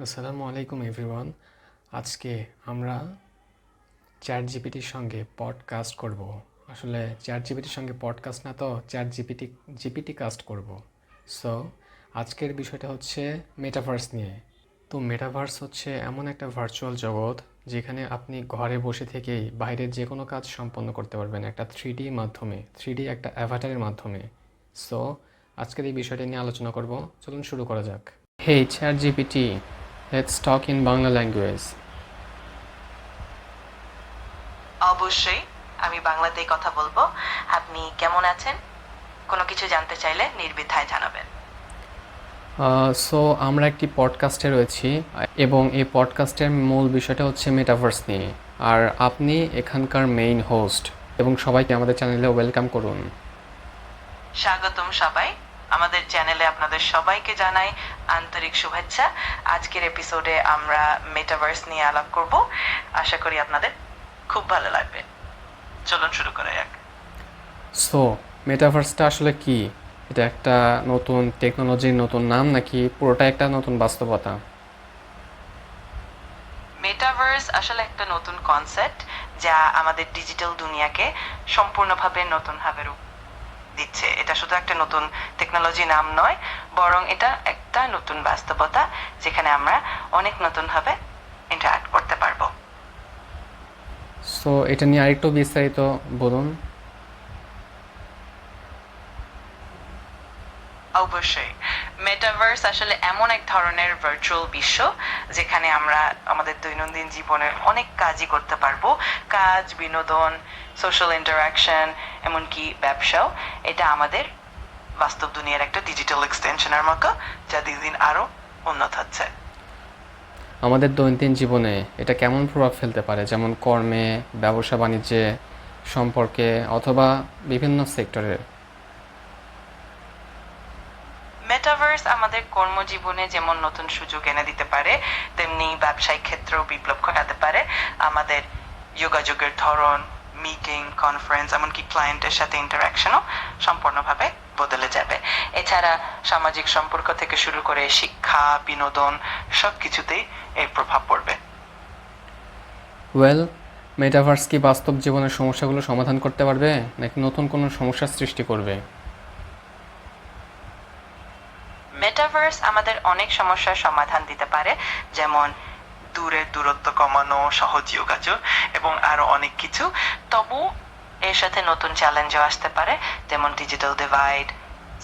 আসসালামু আলাইকুম এভরিওয়ান আজকে আমরা চ্যাট জিপিটির সঙ্গে পডকাস্ট করব। আসলে চ্যাট জিপিটির সঙ্গে পডকাস্ট না তো চ্যাট জিপিটি জিপিটি কাস্ট করব। সো আজকের বিষয়টা হচ্ছে মেটাভার্স নিয়ে। তো মেটাভার্স হচ্ছে এমন একটা ভার্চুয়াল জগৎ যেখানে আপনি ঘরে বসে থেকেই বাইরের যে কোনো কাজ সম্পন্ন করতে পারবেন একটা থ্রি মাধ্যমে থ্রি একটা অ্যাভাটারের মাধ্যমে। সো আজকের এই বিষয়টা নিয়ে আলোচনা করব। চলুন শুরু করা যাক। Hey chat GPT let's talk in Bangla language অবশ্যই আমি বাংলাতেই কথা বলব। আপনি কেমন আছেন? কোনো কিছু জানতে চাইলে নির্বিধায় জানাবেন। সো আমরা একটি পডকাস্টে রয়েছি এবং এই পডকাস্টের মূল বিষয়টা হচ্ছে মেটাভার্স নিয়ে। আর আপনি এখানকার মেইন হোস্ট এবং সবাইকে আমাদের চ্যানেলে ওয়েলকাম করুন। স্বাগতম সবাই। আমাদের চ্যানেলে আপনাদের সবাইকে জানাই আন্তরিক শুভেচ্ছা। আজকের এপিসোডে আমরা মেটাভার্স নিয়ে আলাপ করব। আশা করি আপনাদের খুব ভালো লাগবে। চলুন শুরু করা যাক। সো মেটাভার্সটা আসলে কি? এটা একটা নতুন টেকনোলজির নতুন নাম নাকি পুরোটা একটা নতুন বাস্তবতা? মেটাভার্স আসলে একটা নতুন কনসেপ্ট যা আমাদের ডিজিটাল দুনিয়াকে সম্পূর্ণভাবে নতুনভাবে রূপ দিচ্ছে। এটা শুধু একটা নতুন টেকনোলজি নাম নয় বরং এটা একটা নতুন বাস্তবতা যেখানে আমরা অনেক নতুনভাবে ইন্টারাক্ট করতে পারব। সো এটা নিয়ে আরেকটু বিস্তারিত বলুন। অবশ্যই। মেটাভার্স আসলে এমন এক ধরনের ভার্চুয়াল বিশ্ব, যেখানে আমরা আমাদের দৈনন্দিন জীবনের অনেক কাজই করতে পারব। কাজ, বিনোদন সোশ্যাল ইন্টারাকশন এমনকি ব্যবসাও। এটা আমাদের বাস্তব দুনিয়ার একটা ডিজিটাল এক্সটেনশনের মতো, যা দিন দিন আরও উন্নত হচ্ছে। আমাদের দৈনন্দিন জীবনে এটা কেমন প্রভাব ফেলতে পারে? যেমন কর্মে, ব্যবসা, বাণিজ্যে সম্পর্কে, অথবা বিভিন্ন সেক্টরে মেটাভার্স আমাদের কর্মজীবনে যেমন নতুন সুযোগ এনে দিতে পারে, তেমনি ব্যবসায়িক ক্ষেত্রেও বিপ্লব ঘটাতে পারে। আমাদের যোগাযোগের ধরন মিটিং কনফারেন্স এমনকি ক্লায়েন্টের সাথে ইন্টারাকশনও সম্পূর্ণভাবে বদলে যাবে। এছাড়া সামাজিক সম্পর্ক থেকে শুরু করে শিক্ষা, বিনোদন সব কিছুতেই এর প্রভাব পড়বে। ওয়েল মেটাভার্স কি বাস্তব জীবনের সমস্যাগুলো সমাধান করতে পারবে, নাকি নতুন কোনো সমস্যার সৃষ্টি করবে? মেটাভার্স আমাদের অনেক সমস্যার সমাধান দিতে পারে যেমন দূরের দূরত্ব কমানো সহজ যোগাযোগ এবং আরও অনেক কিছু। তবু এর সাথে নতুন চ্যালেঞ্জও আসতে পারে যেমন ডিজিটাল ডিভাইড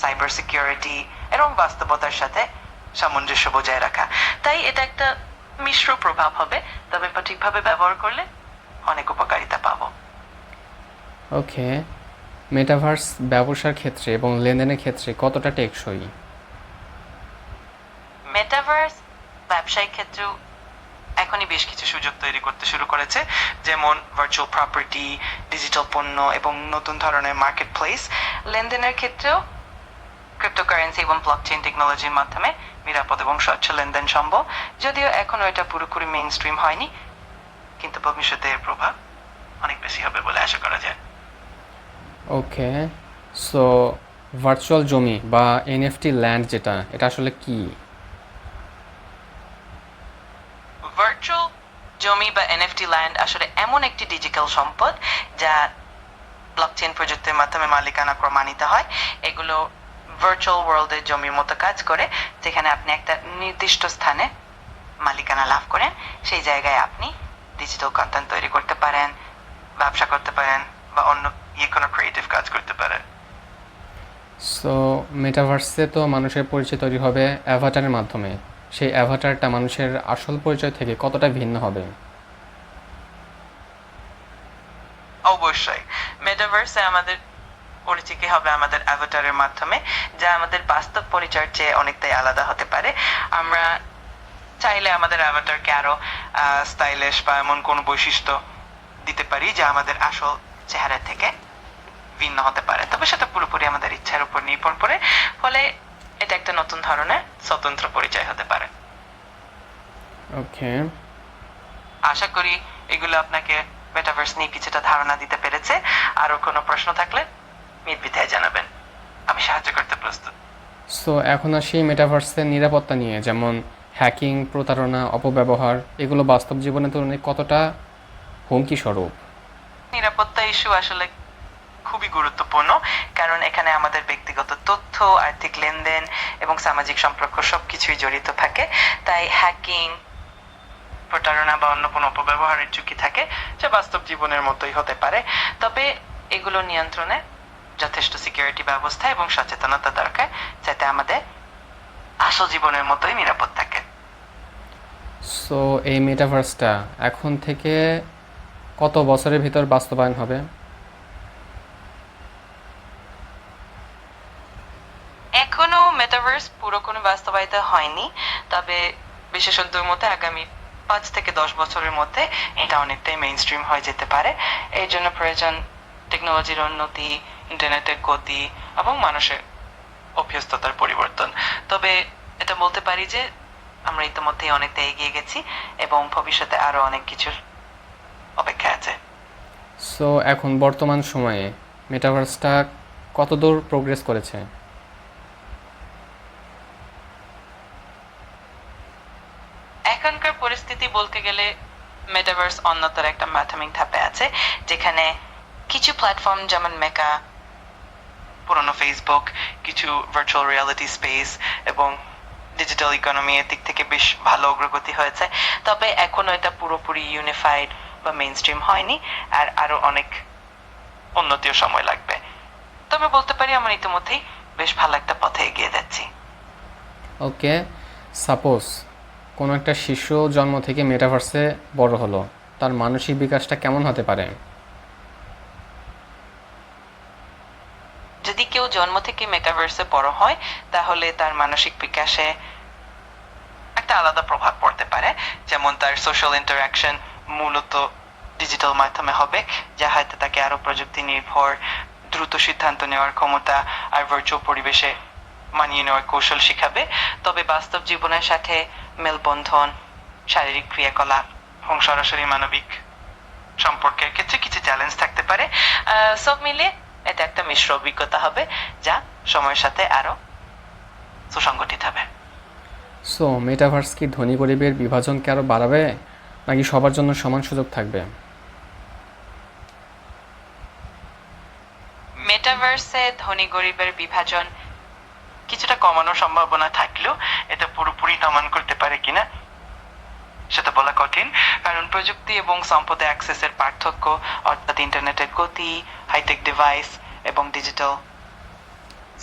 সাইবার সিকিউরিটি এবং বাস্তবতার সাথে সামঞ্জস্য বজায় রাখা। তাই এটা একটা মিশ্র প্রভাব হবে তবে সঠিকভাবে ব্যবহার করলে অনেক উপকারিতা পাবো। ওকে মেটাভার্স ব্যবসার ক্ষেত্রে এবং লেনদেনের ক্ষেত্রে কতটা টেকসই? মেটাভার্স ব্যবসায়িক ক্ষেত্রেও এখনই বেশ কিছু সুযোগ তৈরি করতে শুরু করেছে, যেমন ভার্চুয়াল প্রপার্টি ডিজিটাল পণ্য এবং নতুন ধরনের মার্কেট প্লেস লেনদেনের ক্ষেত্রেও ক্রিপ্টোকারেন্সি এবং ব্লকচেইন টেকনোলজির মাধ্যমে নিরাপদ এবং স্বচ্ছ লেনদেন সম্ভব। যদিও এখনও এটা পুরোপুরি মেইন স্ট্রিম হয়নি, কিন্তু ভবিষ্যতে এর প্রভাব অনেক বেশি হবে বলে আশা করা যায়। ওকে সো ভার্চুয়াল জমি বা এনএফটি ল্যান্ড যেটা, এটা আসলে কি ভার্চুয়াল জমি বা এনএফটি ল্যান্ড আসলে এমন একটি ডিজিটাল সম্পদ যা ব্লকচেন প্রযুক্তির মাধ্যমে মালিকানা প্রমাণিত হয়। এগুলো ভার্চুয়াল ওয়ার্ল্ডের জমির মতো কাজ করে, যেখানে আপনি একটা নির্দিষ্ট স্থানে মালিকানা লাভ করেন। সেই জায়গায় আপনি ডিজিটাল কন্টেন্ট তৈরি করতে পারেন, ব্যবসা করতে পারেন বা অন্য ইয়ে কোনো ক্রিয়েটিভ কাজ করতে পারেন। সো মেটাভার্সে তো মানুষের পরিচয় তৈরি হবে অ্যাভাটারের মাধ্যমে। সেই অ্যাভাটারটা মানুষের আসল পরিচয় থেকে কতটা ভিন্ন হবে? অবশ্যই। মেটাভার্সে আমাদের পরিচিতি হবে আমাদের অ্যাভাটারের মাধ্যমে, যা আমাদের বাস্তব চেয়ে অনেকটাই আলাদা হতে পারে। আমরা চাইলে আমাদের অ্যাভাটারকে আরও স্টাইলিশ বা এমন কোন বৈশিষ্ট্য দিতে পারি, যা আমাদের আসল চেহারা থেকে ভিন্ন হতে পারে। তবে সেটা পুরোপুরি আমাদের ইচ্ছার উপর নির্ভর করে। ফলে এটা একটা নতুন ধরনের স্বতন্ত্র পরিচয় হতে পারে। ওকে। আশা করি এগুলো আপনাকে মেটাভার্স নিয়ে কিছুটা ধারণা দিতে পেরেছে। আরও কোনো প্রশ্ন থাকলে নির্বিধায় জানাবেন। আমি সাহায্য করতে প্রস্তুত। সো এখন আসি মেটাভার্সের নিরাপত্তা নিয়ে যেমন হ্যাকিং প্রতারণা অপব্যবহার এগুলো বাস্তব জীবনে তুলনায় কতটা হুমকি স্বরূপ নিরাপত্তা ইস্যু আসলে খুবই গুরুত্বপূর্ণ, কারণ এখানে আমাদের ব্যক্তিগত তথ্য, আর্থিক লেনদেন এবং সামাজিক সম্পর্ক সবকিছুই জড়িত থাকে। তাই হ্যাকিং প্রতারণা বা অন্য কোনো অপব্যবহারের ঝুঁকি থাকে, যা বাস্তব জীবনের মতোই হতে পারে। তবে এগুলো নিয়ন্ত্রণে যথেষ্ট সিকিউরিটি ব্যবস্থা এবং সচেতনতা দরকার, যাতে আমাদের আসল জীবনের মতোই নিরাপদ থাকে। সো এই মেটাভার্সটা এখন থেকে কত বছরের ভিতর বাস্তবায়ন হবে এখনও মেটাভার্স পুরো কোনো বাস্তবায়িত হয়নি তবে বিশেষজ্ঞদের মতে আগামী পাঁচ থেকে দশ বছরের মধ্যে এটা অনেকটাই মেইন স্ট্রিম হয়ে যেতে পারে। এই জন্য প্রয়োজন টেকনোলজির উন্নতি ইন্টারনেটের গতি এবং মানুষের অভ্যস্ততার পরিবর্তন। তবে এটা বলতে পারি যে আমরা ইতিমধ্যেই অনেকটা এগিয়ে গেছি এবং ভবিষ্যতে আরও অনেক কিছুর অপেক্ষা আছে। সো এখন বর্তমান সময়ে মেটাভার্সটা কতদূর প্রোগ্রেস করেছে এখনকার পরিস্থিতি বলতে গেলে মেটাভার্স অন্যতর একটা প্রাথমিক ধাপে আছে, যেখানে কিছু প্ল্যাটফর্ম যেমন মেকা পুরনো ফেসবুক কিছু ভার্চুয়াল রিয়ালিটি স্পেস এবং ডিজিটাল ইকোনমি এর দিক থেকে বেশ ভালো অগ্রগতি হয়েছে। তবে এখনও এটা পুরোপুরি ইউনিফাইড বা মেইন স্ট্রিম হয়নি, আর আরও অনেক উন্নতিও সময় লাগবে। তবে বলতে পারি, আমরা ইতিমধ্যেই বেশ ভালো একটা পথে এগিয়ে যাচ্ছি। ওকে সাপোজ কোনো একটা শিশু জন্ম থেকে মেটাভার্সে বড় হলো, তার মানসিক বিকাশটা কেমন হতে পারে? যদি কেউ জন্ম থেকে মেটাভার্সে বড় হয়, তাহলে তার মানসিক বিকাশে একটা আলাদা প্রভাব পড়তে পারে। যেমন তার সোশ্যাল ইন্টারাকশন মূলত ডিজিটাল মাধ্যমে হবে, যা হয়তো তাকে আরও প্রযুক্তি নির্ভর, দ্রুত সিদ্ধান্ত নেওয়ার ক্ষমতা আর ভার্চুয়াল পরিবেশে মানিয়ে নেওয়ার কৌশল শিখাবে। তবে বাস্তব জীবনের সাথে মেলবন্ধন শারীরিক ক্রিয়াকলাপ এবং সরাসরি মানবিক সম্পর্কের ক্ষেত্রে কিছু চ্যালেঞ্জ থাকতে পারে। সব মিলিয়ে এটা একটা মিশ্র অভিজ্ঞতা হবে যা সময়ের সাথে আরও সুসংগঠিত হবে। সো মেটাভার্স কি ধনী গরিবের বিভাজনকে আরও বাড়াবে নাকি সবার জন্য সমান সুযোগ থাকবে? মেটাভার্সে ধনী গরিবের বিভাজন কিছুটা কমানোর সম্ভাবনা থাকলেও এটা পুরোপুরি দমন করতে পারে কিনা, সেটা বলা কঠিন। কারণ প্রযুক্তি এবং সম্পদে অ্যাক্সেসের পার্থক্য, অর্থাৎ ইন্টারনেটের গতি হাইটেক ডিভাইস এবং ডিজিটাল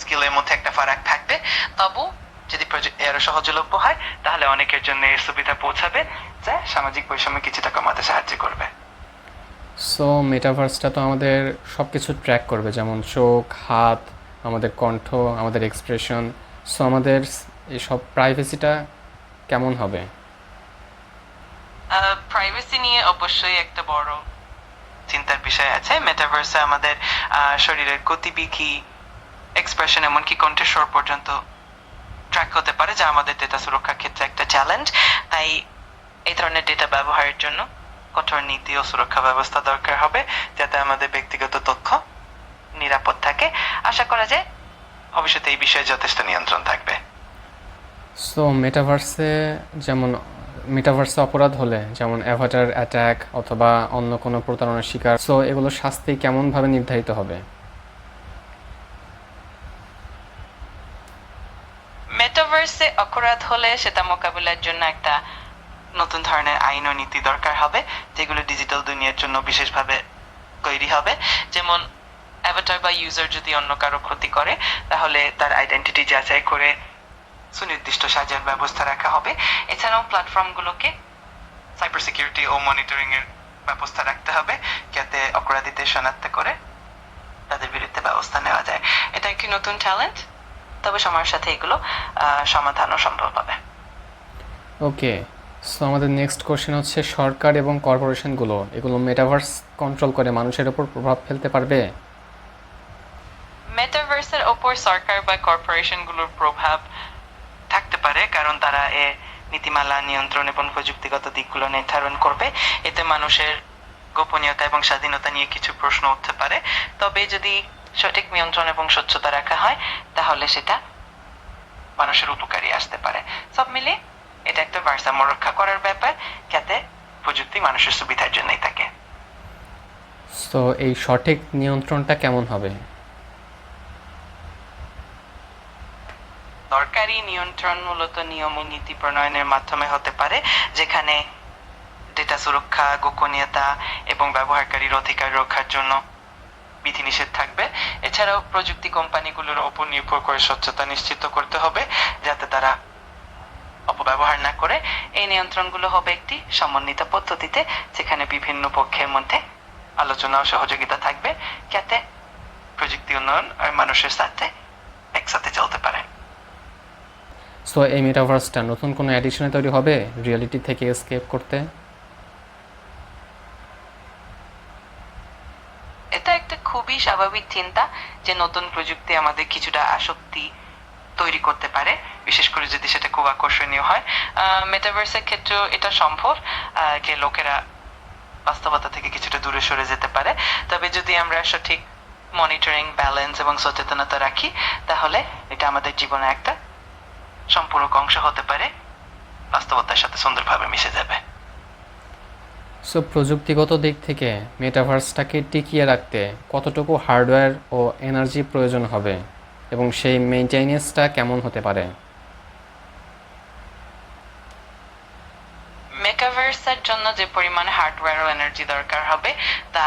স্কিলের মধ্যে একটা ফারাক থাকবে। তবু যদি এর সহজলভ্য হয়, তাহলে অনেকের জন্য এর সুবিধা পৌঁছাবে যা সামাজিক বৈষম্য কিছুটা কমাতে সাহায্য করবে। সো মেটাভার্সটা তো আমাদের সব কিছু ট্র্যাক করবে, যেমন চোখ, হাত, আমাদের কণ্ঠ, আমাদের এক্সপ্রেশন সো আমাদের এসব প্রাইভেসিটা কেমন হবে? প্রাইভেসি নিয়ে অবশ্যই একটা বড় চিন্তার বিষয় আছে। মেটাভার্সে আমাদের শরীরের গতিবিধি এক্সপ্রেশন এমনকি কণ্ঠস্বর পর্যন্ত ট্র্যাক হতে পারে, যা আমাদের ডেটা সুরক্ষার ক্ষেত্রে একটা চ্যালেঞ্জ তাই এই ধরনের ডেটা ব্যবহারের জন্য কঠোর নীতি ও সুরক্ষা ব্যবস্থা দরকার হবে, যাতে আমাদের ব্যক্তিগত তথ্য নিরাপদ থাকে। আশা করা যায় ভবিষ্যতে এই বিষয়ে যথেষ্ট নিয়ন্ত্রণ থাকবে। সো মেটাভার্সে যেমন মেটাভার্সে অপরাধ হলে, যেমন অ্যাভাটার অ্যাটাক অথবা অন্য কোনো প্রতারণার শিকার সো এগুলো শাস্তি কেমনভাবে নির্ধারিত হবে? মেটাভার্সে অপরাধ হলে সেটা মোকাবিলার জন্য একটা নতুন ধরনের আইন ও নীতি দরকার হবে, যেগুলো ডিজিটাল দুনিয়ার জন্য বিশেষভাবে তৈরি হবে। যেমন অ্যাভাটার বা ইউজার যদি অন্য কারও ক্ষতি করে, তাহলে তার আইডেন্টিটি যাচাই করে সুনির্দিষ্ট সাজার ব্যবস্থা রাখা হবে। এছাড়াও প্ল্যাটফর্মগুলোকে সাইবার সিকিউরিটি ও মনিটরিং এর ব্যবস্থা রাখতে হবে যাতে অপরাধীদের শনাক্ত করে তাদের বিরুদ্ধে ব্যবস্থা নেওয়া যায়। এটা একটি নতুন ট্যালেন্ট তবে সময়ের সাথে এগুলো সমাধানও সম্ভব হবে। ওকে সো আমাদের নেক্সট কোশ্চেন হচ্ছে সরকার এবং কর্পোরেশনগুলো এগুলো মেটাভার্স কন্ট্রোল করে মানুষের ওপর প্রভাব ফেলতে পারবে? মেটাভার্সের ওপর সরকার বা কর্পোরেশনগুলোর প্রভাব পারে, কারণ তারা এ নীতিমালা নিয়ন্ত্রণ এবং প্রযুক্তিগত দিকগুলো নির্ধারণ করবে। এতে মানুষের গোপনীয়তা এবং স্বাধীনতা নিয়ে কিছু প্রশ্ন উঠতে পারে। তবে যদি সঠিক নিয়ন্ত্রণ এবং স্বচ্ছতা রাখা হয়, তাহলে সেটা মানুষের উপকারী আসতে পারে। সব মিলিয়ে এটা একটা ভারসাম্য রক্ষা করার ব্যাপার, যাতে প্রযুক্তি মানুষের সুবিধার জন্যই থাকে। তো এই সঠিক নিয়ন্ত্রণটা কেমন হবে? সরকারি নিয়ন্ত্রণ মূলত নিয়ম ও নীতি প্রণয়নের মাধ্যমে হতে পারে, যেখানে ডেটা সুরক্ষা, গোপনীয়তা এবং ব্যবহারকারীর অধিকার রক্ষার জন্য বিধিনিষেধ থাকবে। এছাড়াও প্রযুক্তি কোম্পানিগুলোর ওপর নির্ভর করে স্বচ্ছতা নিশ্চিত করতে হবে, যাতে তারা অপব্যবহার না করে। এই নিয়ন্ত্রণগুলো হবে একটি সমন্বিত পদ্ধতিতে, যেখানে বিভিন্ন পক্ষের মধ্যে আলোচনা ও সহযোগিতা থাকবে, যাতে প্রযুক্তি উন্নয়ন আর মানুষের সাথে একসাথে চলতে পারে। সো এই মেটাভার্সটা নতুন কোনো অ্যাডিশনে তৈরি হবে? রিয়েলিটি থেকে এসকেপ করতে? এটা একটা খুবই স্বাভাবিক চিন্তা যে নতুন প্রযুক্তি আমাদের কিছুটা আসক্তি তৈরি করতে পারে, বিশেষ করে যদি সেটা খুব আকর্ষণীয় হয়। মেটাভার্সের ক্ষেত্রেও এটা সম্ভব যে লোকেরা বাস্তবতা থেকে কিছুটা দূরে সরে যেতে পারে। তবে যদি আমরা সঠিক মনিটরিং ব্যালেন্স এবং সচেতনতা রাখি, তাহলে এটা আমাদের জীবনে একটা সম্পূরক অংশ হতে পারে বাস্তবতার সাথে সুন্দরভাবে মিশে যাবে। সো প্রযুক্তিগত দিক থেকে মেটাভার্সটাকে টিকিয়ে রাখতে কতটুকু হার্ডওয়্যার ও এনার্জি প্রয়োজন হবে এবং সেই মেনটেনেন্সটা কেমন হতে পারে? মেটাভার্সের জন্য যে পরিমাণে হার্ডওয়্যার ও এনার্জি দরকার হবে তা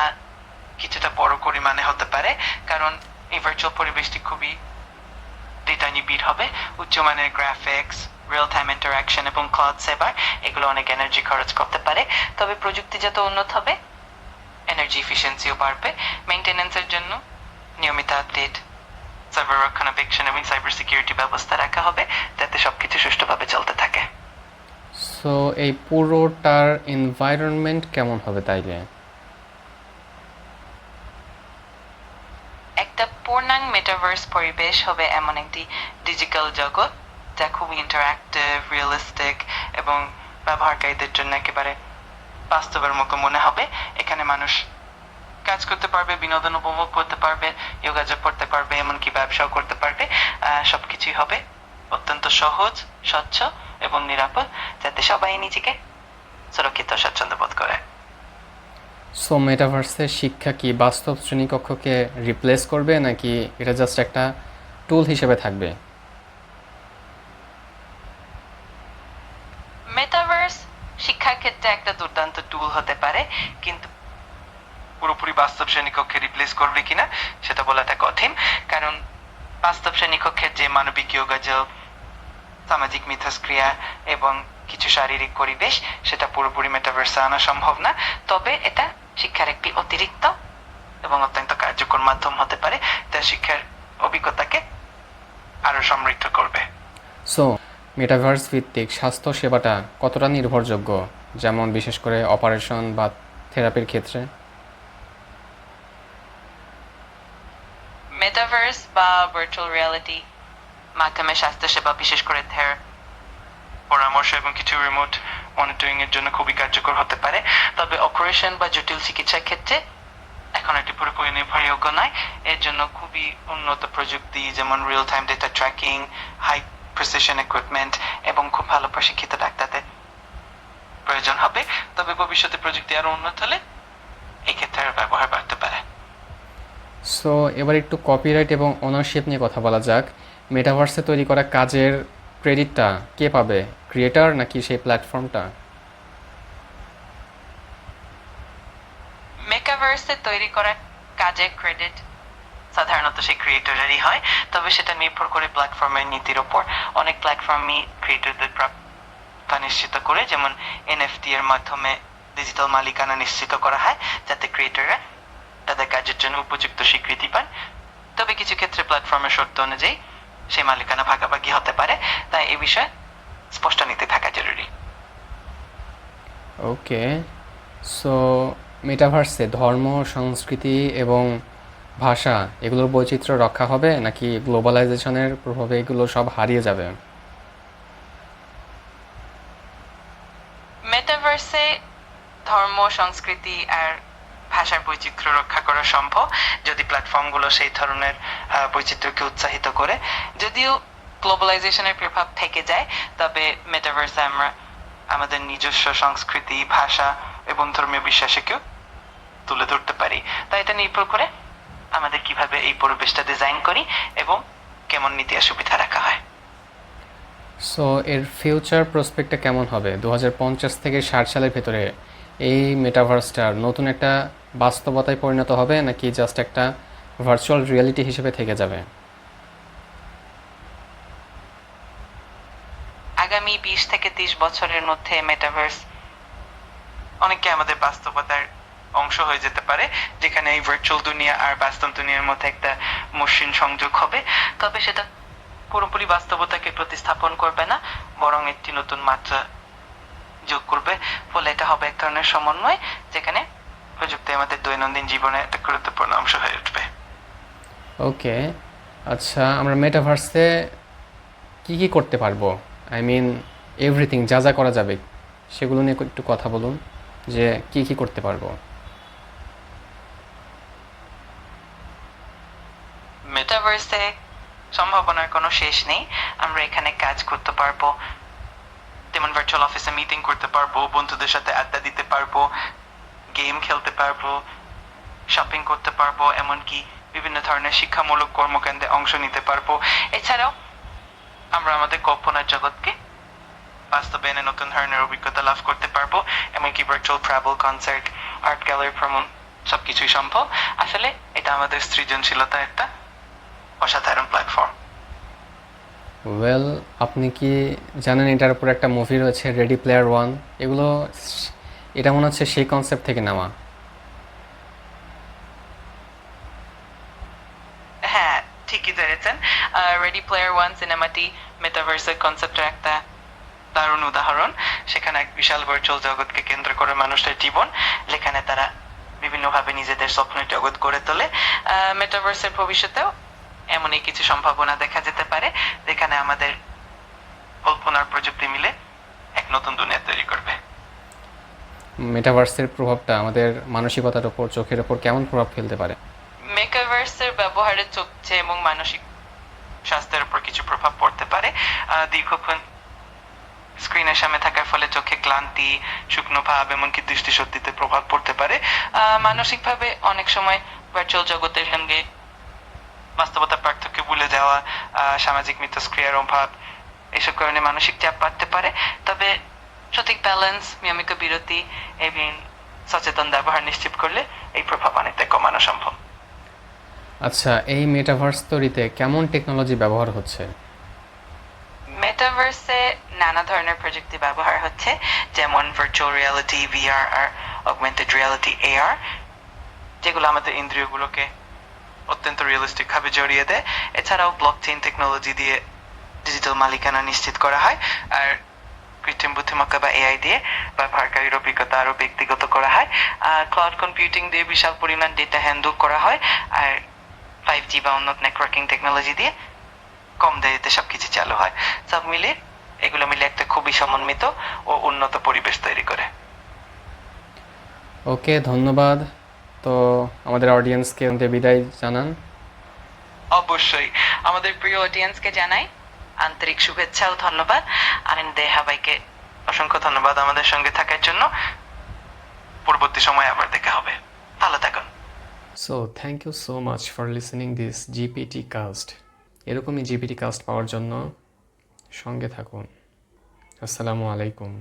কিছুটা বড় পরিমাণে হতে পারে কারণ এই ভার্চুয়াল পরিবেশটি খুবই ডেটা নিবিড় হবে। উচ্চমানের গ্রাফিক্স রিয়েল টাইম ইন্টারাকশন এবং ক্লাউড সেভার এগুলো অনেক এনার্জি খরচ করতে পারে। তবে প্রযুক্তি যত উন্নত হবে এনার্জি ইফিসিয়েন্সিও বাড়বে। মেনটেন্যান্সের জন্য নিয়মিত আপডেট সার্ভার রক্ষণাবেক্ষণ এবং সাইবার সিকিউরিটি ব্যবস্থা রাখা হবে, যাতে সবকিছু সুষ্ঠুভাবে চলতে থাকে। সো এই পুরোটার এনভায়রনমেন্ট কেমন হবে তাইলে একটা পূর্ণাঙ্গ মেটাভার্স পরিবেশ হবে এমন একটি ডিজিটাল জগৎ যা খুব ইন্টারঅ্যাক্টিভ রিয়েলিস্টিক এবং ব্যবহারকারীদের জন্য একেবারে বাস্তবের মতো মনে হবে। এখানে মানুষ কাজ করতে পারবে বিনোদন উপভোগ করতে পারবে যোগাযোগ করতে পারবে এমনকি ব্যবসাও করতে পারবে। আহ, সবকিছুই হবে অত্যন্ত সহজ স্বচ্ছ এবং নিরাপদ যাতে সবাই নিজেকে সুরক্ষিত ও স্বাচ্ছন্দ্য বোধ করে। সো মেটাভার্সের শিক্ষা কি বাস্তব শ্রেণীকক্ষকে রিপ্লেস করবে, নাকি এটা জাস্ট একটা টুল হিসেবে থাকবে? মেটাভার্স শিক্ষার ক্ষেত্রে একটা দুর্দান্ত টুল হতে পারে, কিন্তু পুরোপুরি বাস্তব শ্রেণীকক্ষে রিপ্লেস করবে কিনা, সেটা বলাটা কঠিন। কারণ বাস্তব শ্রেণীকক্ষের যে মানবিক যোগাযোগ, সামাজিক মিথস্ক্রিয়া এবং কিছু শারীরিক পরিবেশ, সেটা পুরোপুরি মেটাভার্সে আনা সম্ভব না। তবে এটা অতিরিক্ত এবং অত্যন্ত কার্যকর মাধ্যম হতে পারে যা শিক্ষার অভিজ্ঞতাকে আরও সমৃদ্ধ করবে। সো মেটাভার্স ভিত্তিক স্বাস্থ্য সেবাটা কতটা নির্ভরযোগ্য? যেমন বিশেষ করে অপারেশন বা থেরাপির ক্ষেত্রে? মেটাভার্স বা ভার্চুয়াল রিয়ালিটি মাধ্যমে স্বাস্থ্যসেবা বিশেষ করে পরামর্শ এবং কিছু রিমোট মনিটরিং এর জন্য খুবই কার্যকর হতে পারে। তবে অপারেশন বা জটিল চিকিৎসার ক্ষেত্রে এখন এটি পুরোপুরি নির্ভরযোগ্য নয়। এর জন্য খুবই উন্নত প্রযুক্তি, যেমন real time data tracking high precision equipment এবং খুব ভালো প্রশিক্ষিত ডাক্তারদের প্রয়োজন হবে। তবে ভবিষ্যতে প্রযুক্তি আরও উন্নত হলে এই ক্ষেত্রে ব্যবহার বাড়তে পারে। সো এবার একটু কপিরাইট এবং ওনারশিপ নিয়ে কথা বলা যাক। মেটাভার্সে তৈরি করা কাজের ক্রেডিটটা কে পাবে? ক্রিয়েটার নাকি সেই প্ল্যাটফর্মটা মেকাভার্সে তৈরি করা কাজের ক্রেডিট সাধারণত সেই ক্রিয়েটরেরই হয়, তবে সেটা নির্ভর করে প্ল্যাটফর্মের নীতির ওপর। অনেক প্ল্যাটফর্মই ক্রিয়েটরদের প্রাপ্যতা নিশ্চিত করে, যেমন এনএফটি এর মাধ্যমে ডিজিটাল মালিকানা নিশ্চিত করা হয়, যাতে ক্রিয়েটররা তাদের কাজের জন্য উপযুক্ত স্বীকৃতি পান। তবে কিছু ক্ষেত্রে প্ল্যাটফর্মের শর্ত অনুযায়ী সেই মালিকানা ভাগাভাগি হতে পারে, তাই এ বিষয়ে স্পষ্ট নীতি থাকা জরুরি। ওকে সো মেটাভার্সে ধর্ম, সংস্কৃতি এবং ভাষা, এগুলোর বৈচিত্র্য রক্ষা হবে নাকি গ্লোবালাইজেশনের প্রভাবে এগুলো সব হারিয়ে যাবে? মেটাভার্সে ধর্ম, সংস্কৃতি আর ভাষার বৈচিত্র্য রক্ষা করা সম্ভব যদি প্ল্যাটফর্মগুলো সেই ধরনের বৈচিত্র্যকে উৎসাহিত করে। যদিও গ্লোবালাইজেশনের প্রভাব থেকে যায়, তবে মেটাভার্সে আমরা আমাদের নিজস্ব সংস্কৃতি, ভাষা এবং ধর্মীয় বিশ্বাসকেও তুলে ধরতে পারি। তাই এটা নির্ভর করে আমাদের কীভাবে এই পরিবেশটা ডিজাইন করি এবং কেমন নীতি সুবিধা রাখা হয়। সো এর ফিউচার প্রসপেক্টটা কেমন হবে? দুহাজার পঞ্চাশ থেকে ষাট সালের ভেতরে এই মেটাভার্সটার নতুন একটা বাস্তবতায় পরিণত হবে নাকি জাস্ট একটা ভার্চুয়াল রিয়েলিটি হিসেবে থেকে যাবে? আগামী বিশ থেকে ত্রিশ বছরের মধ্যে মেটাভার্স অনেকে আমাদের বাস্তবতার অংশ হয়ে যেতে পারে, যেখানে এই ভার্চুয়াল দুনিয়া আর বাস্তব দুনিয়ার মধ্যে একটা মসৃণ সংযোগ হবে। তবে সেটা পুরোপুরি বাস্তবতাকে প্রতিস্থাপন করবে না, বরং একটি নতুন মাত্রা যোগ করবে, ফলে এটা হবে এক ধরনের সমন্বয়, যেখানে প্রযুক্তি আমাদের দৈনন্দিন জীবনে একটা গুরুত্বপূর্ণ অংশ হয়ে উঠবে। ওকে আচ্ছা আমরা মেটাভার্সে কি কি করতে পারব? আই মিন এভরিথিং যা যা করা যাবে, সেগুলো নিয়ে একটু কথা বলুন, যে কি কি করতে পারব? মেটাভার্সে সম্ভাবনার কোনো শেষ নেই। আমরা এখানে কাজ করতে পারব। যেমন ভার্চুয়াল অফিসে মিটিং করতে পারব, বন্ধুদের সাথে আড্ডা দিতে পারব গেম খেলতে পারব শপিং করতে পারব, এমনকি বিভিন্ন ধরনের শিক্ষামূলক কর্মকাণ্ডে অংশ নিতে পারব। এছাড়াও আমরা আমাদের কল্পনার জগৎকে বাস্তবে এনে নতুন ধরনের অভিজ্ঞতা লাভ করতে পারব, এমনকি virtual travel concert art gallery ভ্রমণ সবকিছুই সম্ভব। আসলে এটা আমাদের সৃজনশীলতা একটা অসাধারণ প্ল্যাটফর্ম ওয়েল আপনি কি জানেন এটার উপর একটা মুভি রয়েছে রেডি প্লেয়ার ওয়ান এগুলো এটা মনে হচ্ছে সেই কনসেপ্ট থেকে নেওয়া। হ্যাঁ ঠিকই ধরেছেন। রেডি প্লেয়ার ওয়ান সিনেমাটি মেটাভার্সের কনসেপ্টের একটা দারুণ উদাহরণ। সেখানে এক বিশাল ভার্চুয়াল জগৎকে কেন্দ্র করে মানুষের জীবন যেখানে তারা বিভিন্নভাবে নিজেদের স্বপ্নের জগৎ গড়ে তোলে। মেটাভার্সের ভবিষ্যতেও এমনই কিছু সম্ভাবনা দেখা যেতে পারে যেখানে আমাদের কল্পনার প্রযুক্তি মিলে এক নতুন দুনিয়া তৈরি করবে। মেটাভার্সের প্রভাবটা আমাদের মানসিকতার ওপর চোখের ওপর কেমন প্রভাব ফেলতে পারে? মেকাভার্সের ব্যবহারে চোখে এবং মানসিক স্বাস্থ্যের উপর কিছু প্রভাব পড়তে পারে। দীর্ঘক্ষণ স্ক্রিনের সামনে থাকার ফলে চোখে ক্লান্তি শুকনো ভাব এমনকি দৃষ্টিশক্তিতে প্রভাব পড়তে পারে। মানসিকভাবে অনেক সময় ভার্চুয়াল জগতের সঙ্গে বাস্তবতার পার্থক্য ভুলে যাওয়া সামাজিক মিথস্ক্রিয়ার অভাব এসব কারণে মানসিক চাপ বাড়তে পারে। তবে সঠিক ব্যালেন্স নিয়মিত বিরতি এবং সচেতন ব্যবহার নিশ্চিত করলে এই প্রভাব অনেকটা কমানো সম্ভব। আচ্ছা এই মেটাভার্স তৈরিতে কেমন টেকনোলজি ব্যবহার হচ্ছে? মেটাভার্সে নানা ধরনের প্রযুক্তি ব্যবহার হচ্ছে যেমন ভার্চুয়াল রিয়ালিটি ভিআর আর অগমেন্টেড রিয়ালিটি এআর যেগুলো আমাদের ইন্দ্রিয়গুলোকে অত্যন্ত রিয়েলিস্টিক ভাবে জড়িয়ে দেয়। এছাড়াও ব্লক চেইন টেকনোলজি দিয়ে ডিজিটাল মালিকানা নিশ্চিত করা হয়, আর কৃত্রিম বুদ্ধিমত্তা বা এআই দিয়ে ব্যবহারকারীর অভিজ্ঞতা আরও ব্যক্তিগত করা হয়। আর ক্লাউড কম্পিউটিং দিয়ে বিশাল পরিমাণ ডেটা হ্যান্ডেল করা হয়, আর ফাইভ জি বা উন্নত নেটওয়ার্কিং টেকনোলজি দিয়ে কম দেরিতে সবকিছু চালু হয়। সব মিলে এগুলো মিলে একটা খুবই সমন্বিত ও উন্নত পরিবেশ তৈরি করে। ওকে, ধন্যবাদ। তো আমাদের অডিয়েন্সকে বিদায় জানান। অবশ্যই। আমাদের প্রিয় অডিয়েন্সকে জানাই আন্তরিক শুভেচ্ছা ও ধন্যবাদ। আনন্দ দেহাবাইকে অসংখ্য ধন্যবাদ আমাদের সঙ্গে থাকার জন্য। পরবর্তী সময় আবার দেখা হবে। ভালো থাকুন। So thank you so much for listening this GPT cast এরকমই জিপিটি কাস্ট পাওয়ার জন্য সঙ্গে থাকুন। আসসালামু আলাইকুম।